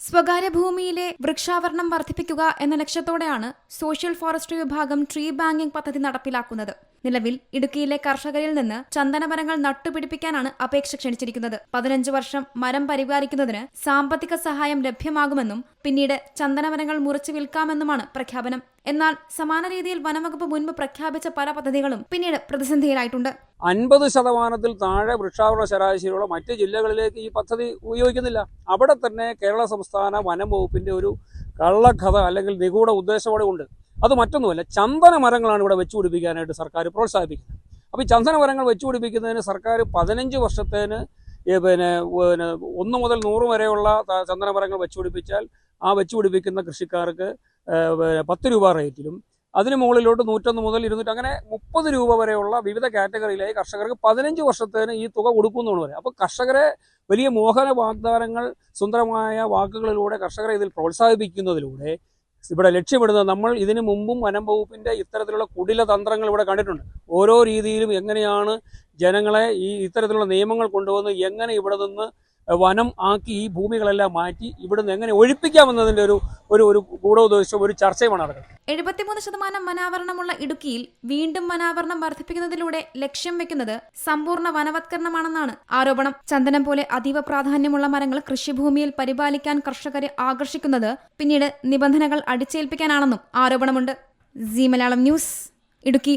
സ്വകാര്യ ഭൂമിയിലെ വൃക്ഷാവരണം വർദ്ധിപ്പിക്കുക എന്ന ലക്ഷ്യത്തോടെയാണ് സോഷ്യൽ ഫോറസ്ട്രി വിഭാഗം ട്രീ ബാങ്കിംഗ് പദ്ധതി നടപ്പിലാക്കുന്നത്. നിലവിൽ ഇടുക്കിയിലെ കർഷകരിൽ നിന്ന് ചന്ദനമരങ്ങൾ നട്ടുപിടിപ്പിക്കാനാണ് അപേക്ഷ ക്ഷണിച്ചിരിക്കുന്നത്. പതിനഞ്ച് വർഷം മരം പരിപാലിക്കുന്നതിന് സാമ്പത്തിക സഹായം ലഭ്യമാകുമെന്നും പിന്നീട് ചന്ദനമരങ്ങൾ മുറിച്ചു വിൽക്കാമെന്നുമാണ് പ്രഖ്യാപനം. എന്നാൽ സമാന രീതിയിൽ വനംവകുപ്പ് മുൻപ് പ്രഖ്യാപിച്ച പല പദ്ധതികളും പിന്നീട് പ്രതിസന്ധിയിലായിട്ടുണ്ട്. അൻപത് ശതമാനത്തിൽ താഴെ വൃക്ഷാവരണ ശരാശരിയുള്ള മറ്റ് ജില്ലകളിലേക്ക് ഈ പദ്ധതി ഉപയോഗിക്കുന്നില്ല. അവിടെ തന്നെ കേരള സംസ്ഥാന വനം വകുപ്പിന്റെ ഒരു കള്ളക്കഥ അല്ലെങ്കിൽ നിഗൂഢ ഉദ്ദേശമോടെ ഉണ്ട്. അത് മറ്റൊന്നുമല്ല ചന്ദന മരങ്ങളാണ് ഇവിടെ വെച്ചു പിടിപ്പിക്കാനായിട്ട് സർക്കാർ പ്രോത്സാഹിപ്പിക്കുന്നത്. അപ്പോൾ ഈ ചന്ദന മരങ്ങൾ വെച്ചു പിടിപ്പിക്കുന്നതിന് സർക്കാർ പതിനഞ്ച് വർഷത്തേന് പിന്നെ പിന്നെ ഒന്ന് മുതൽ നൂറ് വരെയുള്ള ചന്ദന മരങ്ങൾ വെച്ചു പിടിപ്പിച്ചാൽ ആ വെച്ചു പിടിപ്പിക്കുന്ന കൃഷിക്കാർക്ക് പത്ത് രൂപ റേറ്റിലും അതിന് മുകളിലോട്ട് നൂറ്റൊന്ന് മുതൽ ഇരുന്നൂറ്റി അങ്ങനെ മുപ്പത് രൂപ വരെയുള്ള വിവിധ കാറ്റഗറിയിലായി കർഷകർക്ക് പതിനഞ്ച് വർഷത്തേന് ഈ തുക കൊടുക്കുന്നതാണ് പറയുന്നത് അപ്പോൾ കർഷകരെ വലിയ മോഹന വാഗ്ദാനങ്ങൾ സുന്ദരമായ വാക്കുകളിലൂടെ കർഷകരെ ഇതിൽ പ്രോത്സാഹിപ്പിക്കുന്നതിലൂടെ ഇവിടെ ലക്ഷ്യമിടുന്നത് നമ്മൾ ഇതിനു മുമ്പും വനം വകുപ്പിന്റെ ഇത്തരത്തിലുള്ള കുടില തന്ത്രങ്ങൾ ഇവിടെ കണ്ടിട്ടുണ്ട്. ഓരോ രീതിയിലും എങ്ങനെയാണ് ജനങ്ങളെ ഈ ഇത്തരത്തിലുള്ള നിയമങ്ങൾ കൊണ്ടുവന്ന് എങ്ങനെ ഇവിടെ നിന്ന് വനം ആക്കി ഈ ഭൂമികളെല്ലാം മാറ്റി ഇവിടുന്ന് എങ്ങനെ ഒഴിപ്പിക്കാമെന്നതിന്റെ ഒരു ഒരു ഒരു ഗൂഢോദ്ദേശം ഒരു ചർച്ചയുമാണ് നടക്കുന്നത്. എഴുപത്തിമൂന്ന് ശതമാനം വനാവരണമുള്ള ഇടുക്കിയിൽ വീണ്ടും വനാവരണം വർദ്ധിപ്പിക്കുന്നതിലൂടെ ലക്ഷ്യം വെക്കുന്നത് സമ്പൂർണ വനവത്കരണമാണെന്നാണ് ആരോപണം. ചന്ദനം പോലെ അതീവ പ്രാധാന്യമുള്ള മരങ്ങൾ കൃഷിഭൂമിയിൽ പരിപാലിക്കാൻ കർഷകരെ ആകർഷിക്കുന്നത് പിന്നീട് നിബന്ധനകൾ അടിച്ചേൽപ്പിക്കാനാണെന്നും ആരോപണമുണ്ട്. Zee Malayalam news Idukki.